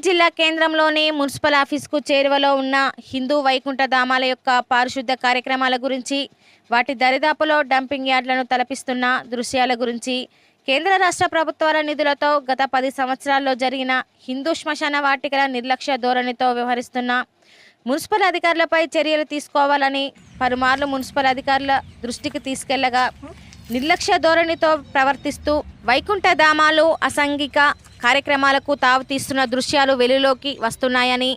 జిల్లా కేంద్రంలోని మున్సిపల్ ఆఫీస్కు చేరువలో ఉన్న హిందూ వైకుంఠ ధామాల యొక్క పారిశుద్ధ కార్యక్రమాల గురించి వాటి దరిదాపులో డంపింగ్ యార్డ్లను తలపిస్తున్న దృశ్యాల గురించి కేంద్ర రాష్ట్ర ప్రభుత్వాల నిధులతో గత పది సంవత్సరాల్లో జరిగిన హిందూ శ్మశాన వాటికల నిర్లక్ష్య ధోరణితో వ్యవహరిస్తున్న మున్సిపల్ అధికారులపై చర్యలు తీసుకోవాలని పలుమార్లు మున్సిపల్ అధికారుల దృష్టికి తీసుకెళ్ళగా నిర్లక్ష్య ధోరణితో ప్రవర్తిస్తూ వైకుంఠ ధామాలు అసాంఘిక కార్యక్రమాలకు తావు తీస్తున్న దృశ్యాలు వెలుగులోకి వస్తున్నాయని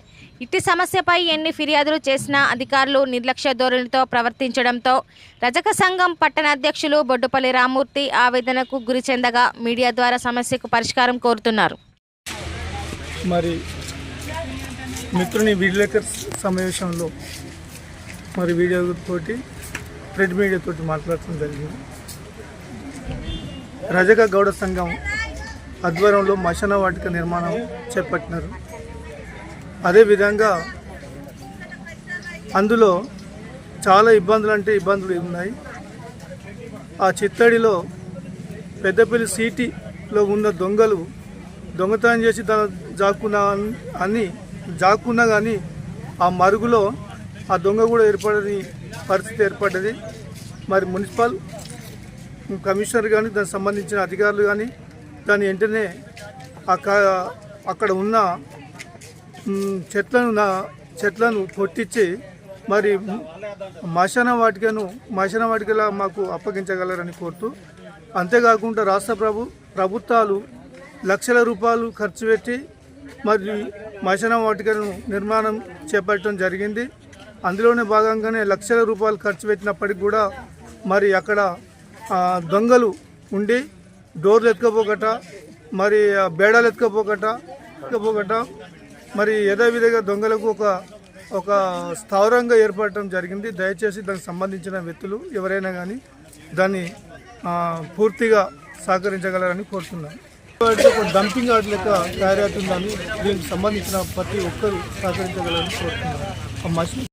ఇట్టి సమస్యపై ఎన్ని ఫిర్యాదులు చేసినా అధికారులు నిర్లక్ష్య ధోరణితో ప్రవర్తించడంతో రజక సంఘం పట్టణ అధ్యక్షులు బొడ్డుపల్లి రామూర్తి ఆవేదనకు గురి చెందగా మీడియా ద్వారా సమస్యకు పరిష్కారం కోరుతున్నారు. మరి మిత్రుని విలేకర్స్ సమావేశంలో మరి వీడియో తోటి ప్రింట్ మీడియాతో మాట్లాడటం జరిగింది. రజక గౌడ సంఘం ఆధ్వర్యంలో మశన వాటిక నిర్మాణం చేపట్టినారు. అదేవిధంగా అందులో చాలా ఇబ్బందులు అంటే ఇబ్బందులు ఉన్నాయి. ఆ చిత్తడిలో పెద్దపల్లి సిటీలో ఉన్న దొంగలు దొంగతనం చేసి తన జాక్కున్నా అని జాక్కున్నా కానీ ఆ మరుగులో ఆ దొంగ కూడా ఏర్పడని పరిస్థితి ఏర్పడ్డది. మరి మున్సిపల్ కమిషనర్ కానీ దానికి సంబంధించిన అధికారులు కానీ దాని వెంటనే అక్కడ ఉన్న చెట్లను నా- చెట్లను కొట్టించి మరి మశాన వాటికను మశాన వాటికలా మాకు అప్పగించగలరని కోరుతూ అంతేకాకుండా రాష్ట్ర ప్రభు ప్రభుత్వాలు లక్షల రూపాయలు ఖర్చు పెట్టి మరి మశాన వాటికను నిర్మాణం చేపట్టడం జరిగింది. అందులోనే భాగంగానే లక్షల రూపాయలు ఖర్చు పెట్టినప్పటికి కూడా మరి అక్కడ దొంగలు ఉండి డోర్లు ఎత్తుకపోకట మరి ఆ బేడాలు ఎత్తుకపోకట ఎత్తుకపోకట మరి యథావిధిగా దొంగలకు ఒక ఒక స్థావరంగా ఏర్పడటం జరిగింది. దయచేసి దానికి సంబంధించిన వ్యక్తులు ఎవరైనా కానీ దాన్ని పూర్తిగా సహకరించగలరని కోరుతున్నాను. ఒక డంపింగ్ ఆర్ట్ లెక్క తయారవుతుందని దీనికి సంబంధించిన ప్రతి ఒక్కరు సహకరించగలరని కోరుతున్నాను. ఆ మషిన్